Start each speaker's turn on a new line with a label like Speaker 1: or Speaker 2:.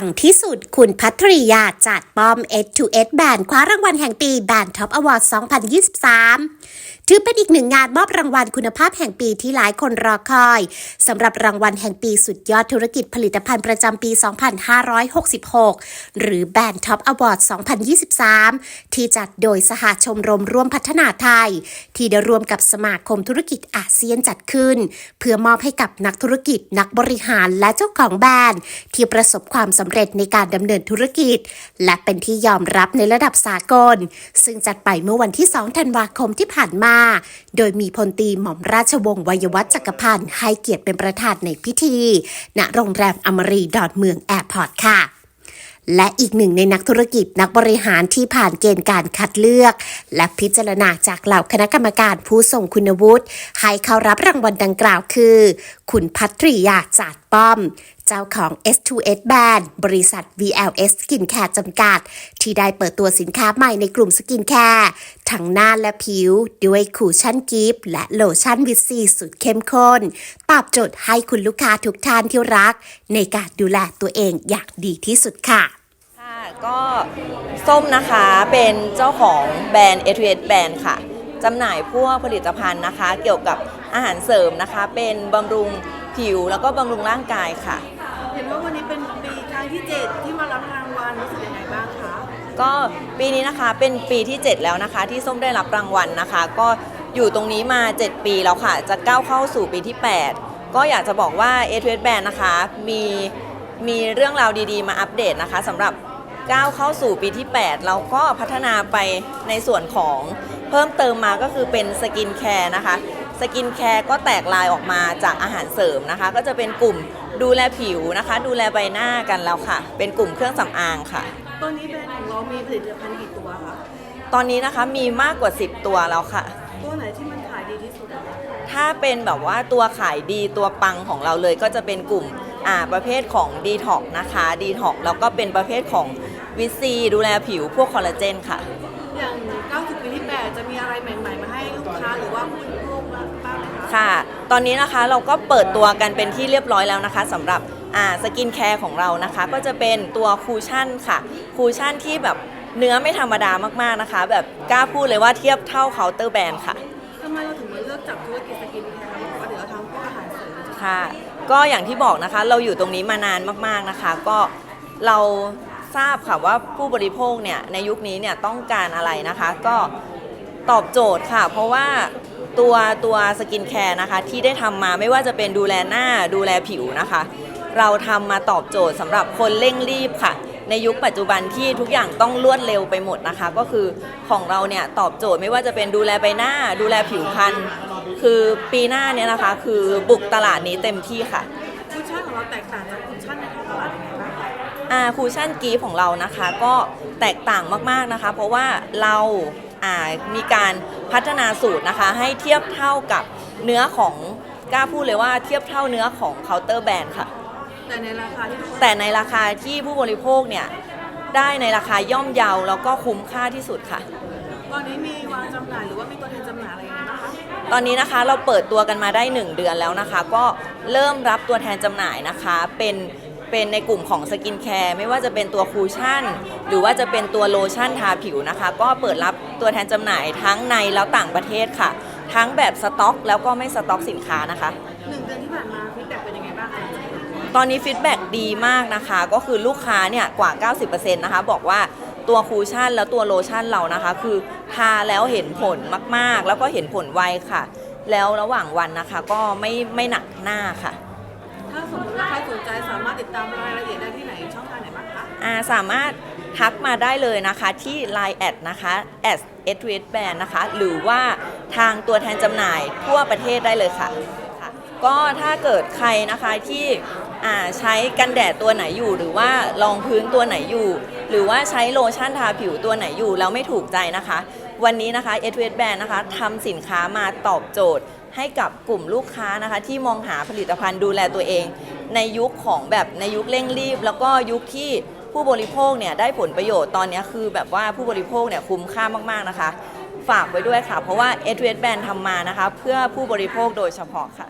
Speaker 1: ังที่สุดคุณพัทริยาจัดป้อม S2S แบนคว้ารางวัลแห่งปีแบนท็อปอวอร์ด2023 ถือเป็นอีกหนึ่งงานมอบรางวัลคุณภาพแห่งปีที่หลายคนรอคอยสำหรับรางวัลแห่งปีสุดยอดธุรกิจผลิตภัณฑ์ประจำปี 2566 หรือแบรนด์ท็อปอวอร์ด2023 ที่จัดโดยสหชมรมร่วมพัฒนาไทย ที่ได้ร่วมกับสมาคมธุรกิจอาเซียนจัดขึ้น เพื่อมอบให้กับนักธุรกิจนักบริหารและเจ้าของแบรนด์ที่ประสบความสำเร็จในการดำเนินธุรกิจ และเป็นที่ยอมรับในระดับสากล ซึ่งจัดไปเมื่อวันที่ 2 ธันวาคมที่ผ่านมาโดยมีพลตีหม่อมราชวงศ์วัยวัฒน์จักรพันธ์ให้เกียรติเป็นประธานในพิธี ณ โรงแรมอมรีดอทเมืองแอร์พอร์ตค่ะและอีกหนึ่งในนักธุรกิจนักบริหารที่ผ่านเกณฑ์การคัดเลือก และพิจารณาจากเหล่าคณะกรรมการผู้ทรงคุณวุฒิให้เข้ารับรางวัลดังกล่าวคือ คุณพัทริยาจาดป้อม เจ้าของ S2S Band บริษัท VLS Skin Care จำกัด ที่ได้เปิดตัวสินค้าใหม่ในกลุ่มสกินแคร์ทั้งหน้าและผิว ด้วยคูชั่นกิฟและโลชั่นวิตซีสุดเข้มข้น ตอบโจทย์ให้คุณลูกค้าทุกท่านที่รัก ในการดูแลตัวเองอย่างดีที่สุดค่ะ
Speaker 2: ค่ะก็ส้มนะคะเป็นเจ้าของแบรนด์ a อ s แบรนด์ค่ะ จำหน่ายพวกผลิตภัณฑ์นะคะ เกี่ยวกับอาหารเสริมนะคะ เป็นบำรุงผิวแล้วก็บำรุงร่างกายค่ะ
Speaker 3: เห็นว่าวันนี้เป็นปีครั้งที่7ที่มารับรางวัลรู้สึกยังไงบ้างคะ
Speaker 2: ก็ปีนี้นะคะเป็นปีที่ 7 แล้วนะคะ ที่ส้มได้รับรางวัลนะคะ ก็อยู่ตรงนี้มา 7 ปีแล้วค่ะ จะก้าวเข้าสู่ปีที่ 8 ก็อยากจะบอกว่า a อ s แบรนด์นะคะมีมีเรื่องราวดีๆ มาอัปเดตนะคะสำหรับก้าวเข้าสู่ปีที่ 8 เราก็พัฒนาไปในส่วนของ เพิ่มเติมมาก็คือเป็นสกินแคร์นะคะ สกินแคร์ก็แตกลายออกมาจากอาหารเสริมนะคะ ก็จะเป็นกลุ่มดูแลผิวนะคะ ดูแลใบหน้ากันแล้วค่ะ เป็นกลุ่มเครื่องสำอางค่ะ
Speaker 3: ตอนนี้แบรนด์ของเรามีผลิตภัณฑ์กี่ตัวคะ
Speaker 2: ตอนนี้นะคะมีมากกว่า 10 ตัวแล้วค่ะ
Speaker 3: ตัวไหนที่มันขายดีที่สุดอะ
Speaker 2: ถ้าเป็นแบบว่าตัวขายดีตัวปังของเราเลยก็จะเป็นกลุ่มอ่าประเภทของ d t o x นะคะ d t o x แล้วก็เป็นประเภทของวิตซีดูแลผิวพวกคอลลาเจนค่ะ
Speaker 3: อย่าง 90 ปีที่8 จะมีอะไรใหม่ๆ มาให้ลูกค้าหรือว่าผู้บริโภคบ้างไหมคะ
Speaker 2: ค่ะ ตอนนี้นะคะเราก็เปิดตัวกันเป็นที่เรียบร้อยแล้วนะคะสำหรับอ่าสกินแคร์ของเรานะคะ ก็จะเป็นตัวคูชั่นค่ะ คูชั่นที่แบบเนื้อไม่ธรรมดามากๆนะคะ แบบกล้าพูดเลยว่าเทียบเท่าเคาน์เตอร์แบรนด์ค่ะ
Speaker 3: ทำไมเราถึงมาเลือกจับธุรกิจสกินแคร์บอกว่าเดี๋ยวเราทำพวกอาหารเสริม
Speaker 2: ค่ะก็อย่างที่บอกนะคะเราอยู่ตรงนี้มานานมากๆนะคะ ก็เราทราบค่ะว่าผู้บริโภคเนี่ยในยุคนี้เนี่ยต้องการอะไรนะคะ ก็ ตอบโจทย์ค่ะ เพราะว่าตัวตัวสกินแคร์นะคะ ที่ได้ทำมาไม่ว่าจะเป็นดูแลหน้าดูแลผิวนะคะ เราทำมาตอบโจทย์สำหรับคนเร่งรีบค่ะ ในยุคปัจจุบันที่ทุกอย่างต้องรวดเร็วไปหมดนะคะ ก็คือของเราเนี่ยตอบโจทย์ไม่ว่าจะเป็นดูแลใบหน้า ดูแลผิวพรรณคือปีหน้าเนี่ยนะคะ คือบุกตลาดนี้เต็มที่ค่ะ
Speaker 3: คุชชั่นของเราแตกต่างจากคุชชั่นในท้องตลาดยังไงบ้างคะ
Speaker 2: อาคูชั่นกีฟของเรานะคะก็แตกต่างมากๆนะคะ เพราะว่าเราอ่า มีการพัฒนาสูตรนะคะ ให้เทียบเท่ากับเนื้อของกล้าพูดเลยว่าเทียบเท่าเนื้อของเคาน์เตอร์แบรนด์ค่ะ
Speaker 3: แต่ในราคาที่ทุกคน
Speaker 2: แต่ในราคาที่ผู้บริโภคเนี่ยได้ในราคาย่อมเยาแล้วก็คุ้มค่าที่สุดค่ะ
Speaker 3: ตอนนี้มีวางจำหน่ายหรือว่ามีตัวแทนจำหน่ายอะไรยังไงบ้างคะ
Speaker 2: ตอนนี้นะคะเราเปิดตัวกันมาได้ 1 เดือนแล้วนะคะ ก็เริ่มรับตัวแทนจำหน่ายนะคะ เป็น เป็นในกลุ่มของสกินแคร์ไม่ว่าจะเป็นตัวคูชั่น หรือว่าจะเป็นตัวโลชั่นทาผิวนะคะ ก็เปิดรับตัวแทนจำหน่ายทั้งในแล้วต่างประเทศค่ะ ทั้งแบบสต็อก แล้วก็ไม่สต็อกสินค้านะคะ
Speaker 3: หนึ่งเดือนที่ผ่านมาฟีดแบ็กเป็นยังไงบ้างคะ
Speaker 2: ตอนนี้ฟีดแบ็กดีมากนะคะ ก็คือลูกค้าเนี่ยกว่า 90%นะคะบอกว่าตัวคูชั่นแล้วตัวโลชั่นเรานะคะ คือทาแล้วเห็นผลมากๆ แล้วก็เห็นผลไวค่ะ แล้วระหว่างวันนะคะก็ไม่ไม่หนักหน้าค่ะ
Speaker 3: ถ้าสมมติว่าใครสนใจสามารถติดตามรายละเอียดได้ที่ไหนช่องทางไหนบ้างคะ
Speaker 2: อ่าสามารถทักมาได้เลยนะคะที่ Line แอดนะคะแอดเอทเวแบนนะคะ หรือว่าทางตัวแทนจำหน่ายทั่วประเทศได้เลยค่ะค่ะก็ถ้าเกิดใครนะคะที่อ่าใช้กันแดดตัวไหนอยู่ หรือว่ารองพื้นตัวไหนอยู่ หรือว่าใช้โลชั่นทาผิวตัวไหนอยู่แล้วไม่ถูกใจนะคะ วันนี้นะคะเอทเวแบนนะคะทำสินค้ามาตอบโจทย์ให้กับกลุ่มลูกค้านะคะ ที่มองหาผลิตภัณฑ์ดูแลตัวเอง ในยุคของแบบในยุคเร่งรีบ แล้วก็ยุคที่ผู้บริโภคเนี่ยได้ผลประโยชน์ตอนนี้คือแบบว่าผู้บริโภคเนี่ยคุ้มค่ามากๆนะคะ ฝากไว้ด้วยค่ะ เพราะว่าเอ s Band ทำมานะคะ เพื่อผู้บริโภคโดยเฉพาะค่ะ